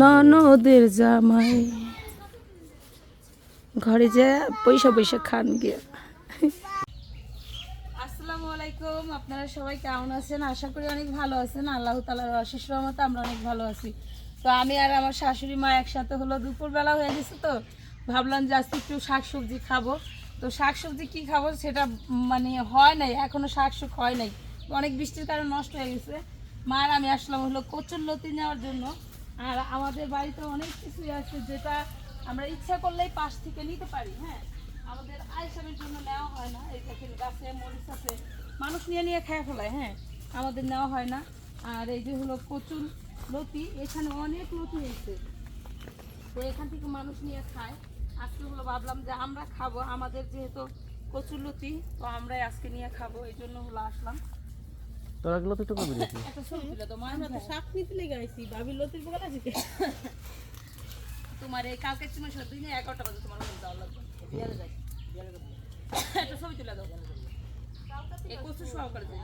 ননদের জামাই। ঘরে যে পয়সা পয়সা খান গিয়া। আসসালামু আলাইকুম, আপনারা সবাই কেমন আছেন? আশা করি অনেক ভালো আছেন। আল্লাহ তালার আশিস রহমতে আমরা অনেক ভালো আছি। তো আমি আর আমার শাশুড়ি মা একসাথে হলো দুপুরবেলা হয়ে গেছে তো। ভাবলাম যে আজকে একটু শাক সবজি খাব। তো শাক সবজি কী খাব সেটা মানে হয় নাই, এখনও শাক হয় নাই। অনেক বৃষ্টির কারণে নষ্ট হয়ে গেছে। মা আর আমি আসলাম হলো কচুর লতি নেওয়ার জন্য। আর আমাদের বাড়িতে অনেক কিছুই আছে যেটা আমরা ইচ্ছা করলেই পাশ থেকে নিতে পারি হ্যাঁ? আমাদের আইসামের জন্য নেওয়া হয় না। এই দেখেন গাছে মরিচ আছে। মানুষ নিয়ে নিয়ে খেয়ে ফেলায় হ্যাঁ? আমাদের নেওয়া হয় না। আর এই যে হলো কচুর লতি এখানে অনেক লতি হয়েছে। তো এখান থেকে মানুষ নিয়ে খায়। আজকে হলো ভাবলাম যে আমরা খাব, আমাদের যেহেতু কচুর লতি তো আমরাই আজকে নিয়ে খাব। এই জন্য হলো আসলাম। তোরা গুলো তো একটা ছবি তুলে মায়ের হাতে। শাক নিতে লেগে আইছি ভাবি লতির বগাল আছে তোমার এই কালকে তুমি সত্যি নিয়ে এগারোটা বাজে তোমার যাওয়া লাগবে। বিয়ালে যাই একটা ছবি তুলে দাও। এই কচু সহকারে দিন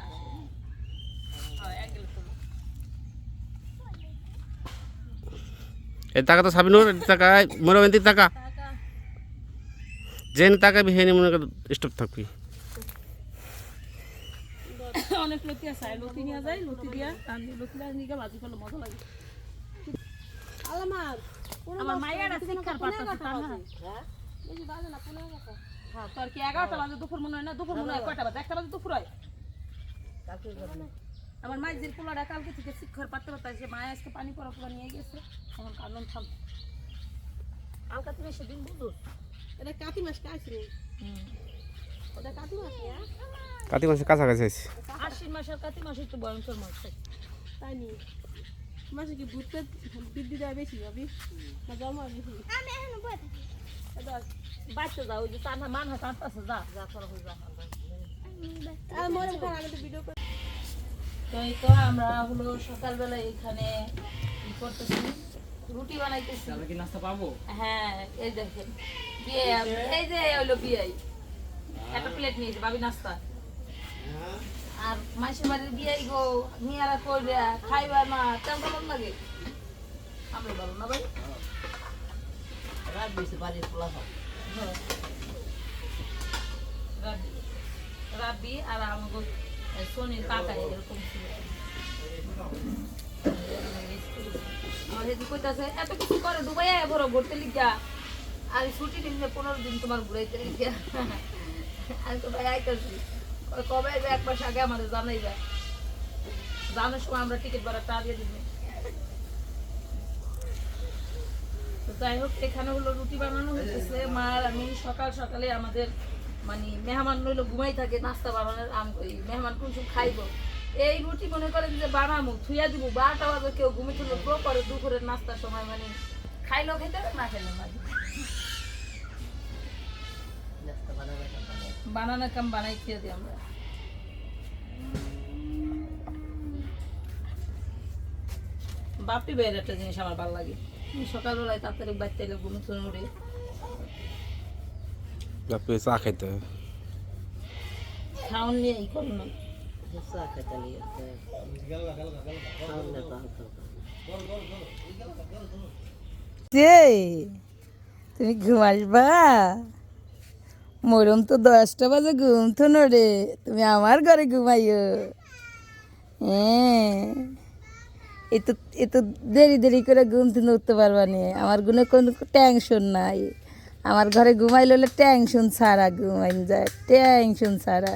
হ্যাঁ অ্যাঙ্গেল তুলো এই টাকা তো সাবিনুর টাকা মনে হয় টাকা। যেন টাকা বিহেনি মনে কর স্টপ থাকবি। অনেক লতি আছে লতি নিয়ে যায় লতি দিয়া লতি নিয়ে ভাজি করলে মজা লাগে। আলামার আমার মায়ের আছে শিক্ষার পাতা হ্যাঁ? বাজে না গেছে হ্যাঁ তোর কি এগারোটা বাজে দুপুর মনে হয় না? দুপুর মনে হয় কয়টা বাজে? একটা বাজে দুপুর হয়। আমার মায়ের পোলাটা কালকে থেকে শিক্ষার পাতে পাতা সে মায়ের আজকে পানি পড়া পোলা নিয়ে গেছে। আমার কারণ থাম। আলকা তুমি সেদিন বুঝো? এটা কাতি মাস কাছে ওটা কাতি মাস হ্যাঁ? কাতি মাসে কাছাকাছি আছে আশ্বিন মাসের কাতি মাসে একটু ভয়ঙ্কর মাস হয়। তাই নি? মাসে কি ভূতে বৃদ্ধি দেয় বেশি ভাবি? না হয় বেশি? এটা বাচ্চা যাও ওই যে টানা মানহা টানতেছে যা যা করা হয়ে যা আর মরে মুখে তো ভিডিও করে। তো এই তো আমরা হলো সকালবেলা এখানে ই করতেছি রুটি বানাইতেছি। কি নাস্তা পাবো? হ্যাঁ এই দেখেন বিয়ে এই যে হলো বিয়ে। একটা প্লেট নিয়েছে ভাবি নাস্তা। আর মাসির বাড়ির বিয়ে গো নিয়ারা করবে খাইবা না তেমন কেমন লাগে? আমরা ভালো না ভাই? হ্যাঁ। রাব্বি। রাব্বি আর আমাকে সোনির কাকা এরকম ছিল। আমার হেদি কইতাছে এত কিছু করে দুবাই আয় বড় ঘুরতে লিখা আর ছুটি নিলে পনেরো দিন তোমার ঘুরাইতে লিখা আমি তো ভাই আইতাছি। কবে আইবে এক মাস আগে আমাদের জানাইবে জানার সময় আমরা টিকিট ভাড়া দিয়ে দিবি। যাই হোক, এখানে হলো রুটি বানানো আমি সকাল সকালে আমাদের মানে মেহমান নইলো ঘুমাই থাকে, নাস্তা বানানোর আম করি মেহমান কোন খাইবো। এই রুটি মনে করেন যে বানামো থুইয়া দিব, বারোটা বাজে কেউ ঘুমিয়ে তুলো পরে দুপুরের নাস্তার সময় মানে খাইলেও খেতে না খেলে না। বানানো কাম বানাই খেয়ে দিই আমরা বাপি বাইরে একটা জিনিস আমার ভালো লাগে। সকালবেলায় তাড়াতাড়ি বাচ্চা এলে ঘুম শুনে উঠে। বাপে চা খাইতে হবে। খাওয়ান নিয়ে এই করুন না। যে তুমি ঘুম আসবা? মরম তো দশটা বাজে ঘুম তো রে তুমি আমার ঘরে ঘুমাইও। হ্যাঁ। এ তো এ তো দেরি দেরি করে ঘুম থেকে উঠতে পারবা নি। আমার গুনে কোনো টেনশন নাই। আমার ঘরে ঘুমাইলে হলে টেনশন ছাড়া ঘুমাইন যায়। টেনশন ছাড়া।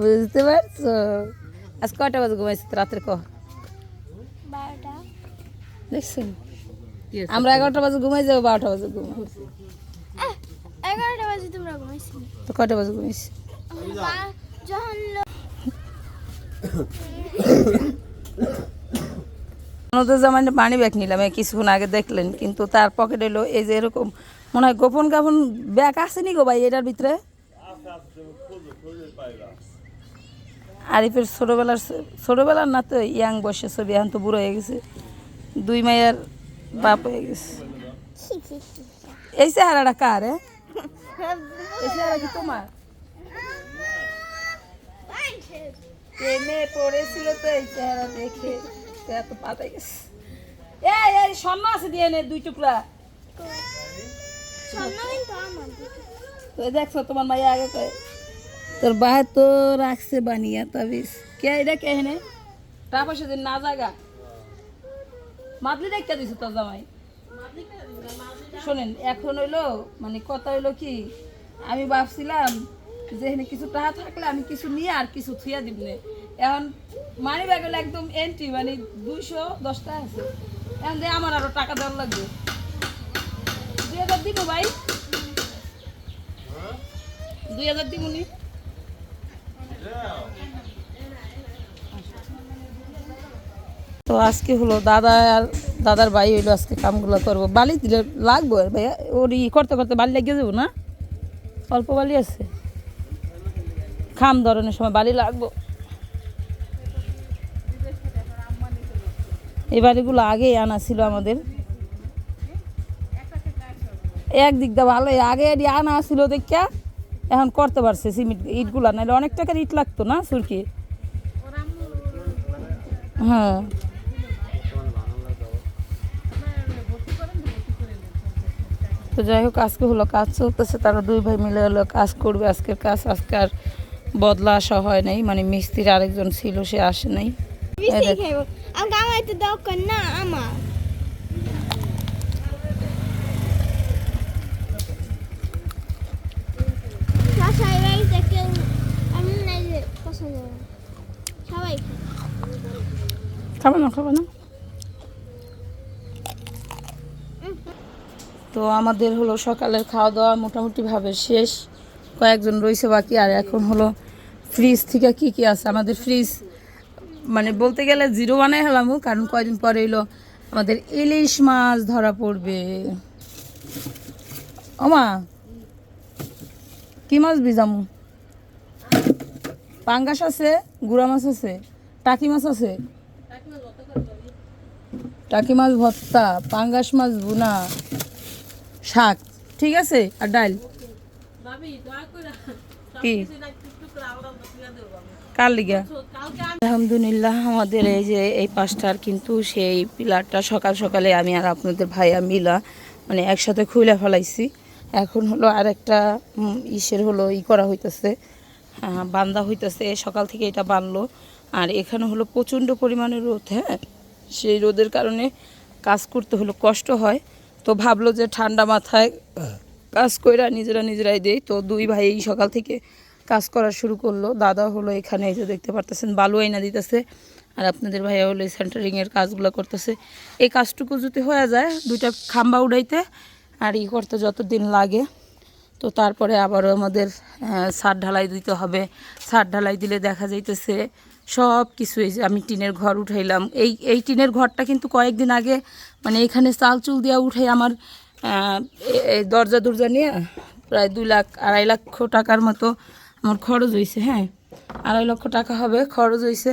বুঝতে পারছ? আজ কটা বাজে ঘুমাইছো রাত্রে কহ দেখছেন? আমরা এগারোটা বাজে ঘুমাই যাব বারোটা বাজে ঘুমাই বাজে তোমরা ঘুমাইছি? তো কটা বাজে ঘুমাইছি? যখন পানি ব্যাগ নিলাম কিছুক্ষণ আগে দেখলেন কিন্তু তার পকেটে এলো এই যে এরকম মনে হয় গোপন গাপন ব্যাগ আসেনি গো ভাই এটার ভিতরে? আরিফের ছোটোবেলার ছোটোবেলার না তো ইয়াং বয়সে ছবি এখন তো বুড়ো হয়ে গেছে। দুই মায়ের বাপ হয়ে গেছে। এই চেহারাটা কার হ্যাঁ? কি তোমার? প্রেমে পড়েছিল তো এই চেহারা দেখে। এত পাতাই গেছে। এই এই, স্বর্ণ আছে দিয়ে নে দুই টুকরা। তো দেখছ, তোমার মাইয়া আগে কয়, তোর বাহে তো রাখছে বানিয়া তাবিজ। কে, এটা কে হেনে টাকা সেদিন না জাগা। মাদলি দেখতে দিছে তোর জামাই। শোনেন, এখন হইল মানে কথা হইল কি, আমি ভাবছিলাম যে এখানে কিছু টাকা থাকলে আমি কিছু নিয়ে আর কিছু থুয়া দিব নে। এখন মানি ব্যাগ হলো একদম এন্ট্রি মানে দুইশো দশ টাকা আছে। এখন দিয়ে আমার আরও টাকা দেওয়ার লাগবে। দুই হাজার দিব ভাই। দুই হাজার দিব নি। তো আজকে হলো দাদা আর দাদার ভাই হইল আজকে কামগুলো করব। বালি দিলে লাগবো আর ভাইয়া। ওর ই করতে করতে বালি লেগে যাব না? অল্প বালি আছে। খাম ধরনের সময় বালি লাগবো। এই বালিগুলো আগেই আনা ছিল আমাদের। একদিক দিয়ে ভালোই। আগে এটি আনা ছিল দেখা এখন করতে পারছে সিমেন্ট ইটগুলা। নাহলে অনেক টাকার ইট লাগতো না সুরকি হ্যাঁ। তো যাই হোক আজকে হলো কাজ চলতেছে তারা দুই ভাই মিলে হলো কাজ করবে আজকের কাজ। আজকে আর বদলা আসা হয় নাই মানে মিস্ত্রির আরেকজন ছিল সে আসে নাই। এই বেশি দেখ। খাইব আমাকে আমার তো দরকার না আমার বাসায় বাড়িতে কেউ আমি নাই যে পছন্দ করে না। সবাই খায়। খাবে না খাবে না তো আমাদের হলো সকালের খাওয়া দাওয়া মোটামুটি ভাবে শেষ। কয়েকজন রয়েছে বাকি, আর এখন হলো ফ্রিজ থেকে কি কি আছে? আমাদের ফ্রিজ মানে বলতে গেলে জিরো বানাই হলাম, কারণ কয়দিন পরে এলো আমাদের ইলিশ মাছ ধরা পড়বে। ওমা, কি মাছ বিজামু? পাঙ্গাস আছে, গুড়া মাছ আছে, টাকি মাছ আছে। টাকি মাছ ভর্তা, পাঙ্গাস মাছ বুনা শাক ঠিক আছে? আর ডাল? ভাবি দয়া করে কি? লিগা? আলহামদুলিল্লাহ আমাদের এই যে এই পাঁচটার কিন্তু সেই পিলারটা সকাল সকালে আমি আর আপনাদের ভাইয়া মিলা মানে একসাথে খুলে ফেলাইছি। এখন হলো আর একটা ইসের হলো ই করা হইতেছে আহ, বান্দা হইতেছে সকাল থেকে এটা বানলো। আর এখানে হলো প্রচণ্ড পরিমাণে রোদ হ্যাঁ? সেই রোদের কারণে কাজ করতে হলো কষ্ট হয়। তো ভাবলো যে ঠান্ডা মাথায় কাজ কইরা নিজেরা নিজেরাই দেই। তো দুই ভাই এই সকাল থেকে কাজ করা শুরু করল। দাদা হলো এখানে এই যে দেখতে পারতেছেন, বালু আইনা দিতেছে। আর আপনাদের ভাইয়া হলো এই সেন্টারিংয়ের কাজগুলো করতেছে। এই কাজটুকু যদি হয়ে যায়, দুইটা খাম্বা উড়াইতে আর ই করতে যত দিন লাগে। তো তারপরে আবারও আমাদের সার ঢালাই দিতে হবে। সার ঢালাই দিলে দেখা যাইতেছে সব কিছু যে আমি টিনের ঘর উঠাইলাম। এই এই টিনের ঘরটা কিন্তু কয়েকদিন আগে মানে এখানে চাল চুল দেওয়া উঠে আমার দরজা দরজা নিয়ে প্রায় দুই লাখ, আড়াই লক্ষ টাকার মতো আমার খরচ হয়েছে হ্যাঁ? আড়াই লক্ষ টাকা হবে, খরচ হয়েছে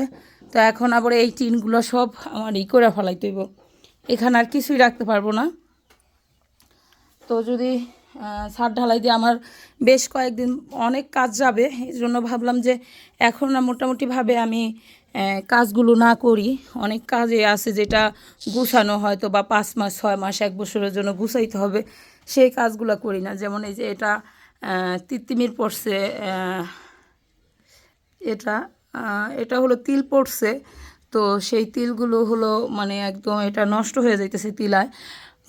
তো এখন আবার এই টিনগুলো সব আমার ই করে ফেলাইতে হইব। এখানে আর কিছুই রাখতে পারব না। তো যদি ছাদ ঢালাই দিয়ে আমার বেশ কয়েকদিন অনেক কাজ যাবে এই জন্য ভাবলাম যে এখন মোটামুটিভাবে আমি কাজগুলো না করি। অনেক কাজে আছে যেটা গুছানো হয়তো বা পাঁচ মাস ছয় মাস এক বছরের জন্য গুছাইতে হবে সেই কাজগুলো করি না। যেমন এই যে এটা আহ, তিত্তিমির পড়ছে এটা এটা হলো তিল পড়ছে তো সেই তিলগুলো হলো মানে একদম এটা নষ্ট হয়ে যাইতেছে তিলায়।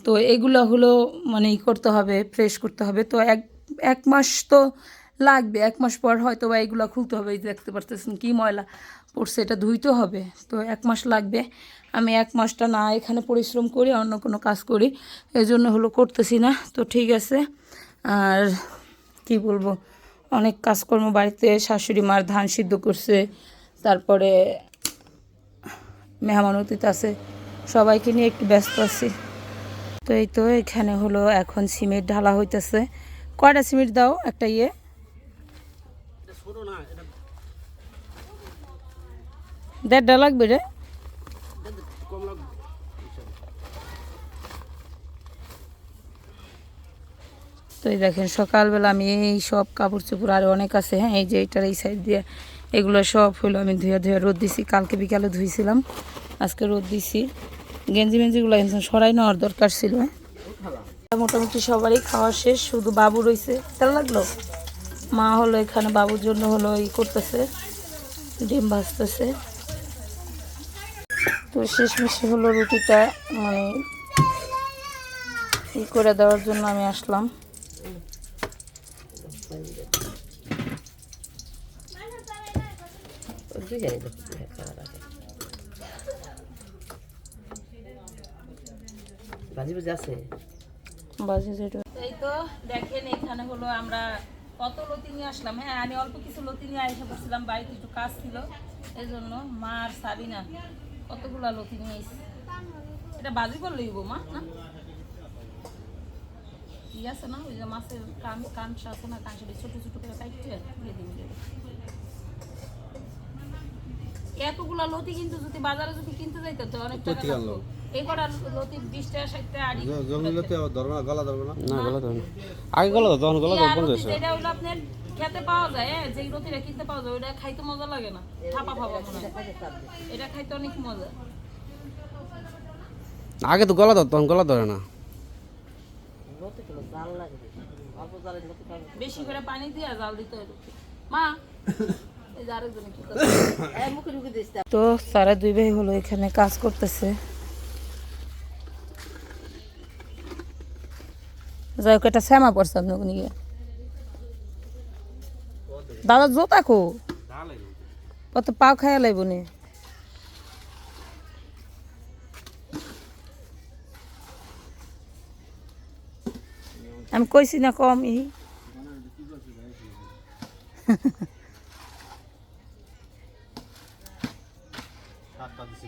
তো এগুলো হলো মানে ই করতে হবে ফ্রেশ করতে হবে। তো এক এক মাস তো লাগবে, এক মাস পর হয়তো বা এগুলো খুলতে হবে। এই দেখতে পারতেছেন কি ময়লা পড়ছে, এটা ধুইতে হবে। তো এক মাস লাগবে। আমি এক মাসটা না এখানে পরিশ্রম করি, অন্য কোনো কাজ করি এই জন্য হলো করতেছি না। তো ঠিক আছে। আর কি বলব, অনেক কাজকর্ম বাড়িতে শাশুড়ি মার ধান সিদ্ধ করছে, তারপরে মেহমান অতীত আছে, সবাইকে নিয়ে একটু ব্যস্ত আছি। তো এই তো এখানে হলো এখন সিমেন্ট ঢালা হইতেছে। কয়টা সিমেন্ট দাও? একটা ইয়ে। দেড়টা লাগবে রে। তো এই দেখেন, সকালবেলা আমি এই সব কাপড় চোপড় আরও অনেক আছে হ্যাঁ? এই যে এইটার এই সাইড দিয়ে এগুলো সব হলো আমি ধুয়ে ধুয়ে রোদ দিছি। কালকে বিকালে ধুইছিলাম, আজকে রোদ দিছি। গেঞ্জি মেঞ্জিগুলো একদম সরাই নেওয়ার দরকার ছিল হ্যাঁ। মোটামুটি সবারই খাওয়া শেষ শুধু বাবু রইছে। তেল লাগল? মা হলো এখানে বাবুর জন্য হলো ই করতেছে ডিম ভাজতেছে। তো শেষ শেষমেশে হলো রুটিটা মানে ই করে দেওয়ার জন্য আমি আসলাম। ভাজি ভাজি আছে? যেটা। এই তো দেখেন এখানে হলো আমরা কত লতি নিয়ে আসলাম। হ্যাঁ আমি অল্প কিছু লতি নিয়ে এসে বসছিলাম বাড়িতে একটু কাজ ছিল। এই জন্য মা আর সাবিনা কতগুলা লতি নিয়ে এসেছি এটা বাজি করলে মা না? ঠিক আছে না? ওই যে মাছের কান আছে না ছোট ছোট করে কাটতে দিয়ে দিন এতগুলা লতি কিন্তু যদি বাজারে যদি কিনতে যাইতো তো অনেক টাকা লাগতো এই কটা লতি বিশ টাকা ষাট টাকা আড়ি জঙ্গলিতে ধরবে না? গলা ধরবে না? না গলা তো আগে গলা তো তখন গলা তো বন্ধ হয়েছে যেটা হলো আপনার খেতে পাওয়া যায় হ্যাঁ, রতিটা কিনতে পাওয়া যায় ওটা খাইতে মজা লাগে না ফাপা ফাপা মনে এটা খাইতে অনেক মজা। আগে তো গলা ধর তখন গলা ধরে না। বেশি করে পানি দিয়ে জাল দিতে হবে। মা এই যে আরেকজনে কি করছে? এই মুখে ঢুকে দিস তো সারা দুই ভাই হলো এখানে কাজ করতেছে। যাই হোক এটা শ্যামা পড়ছে আপনি ওখানে গিয়ে। দাদা, জোতা কো? কত পাও খাইয়া লাইব নে। আমি কইছি না, কম ই। সাতটা দিছি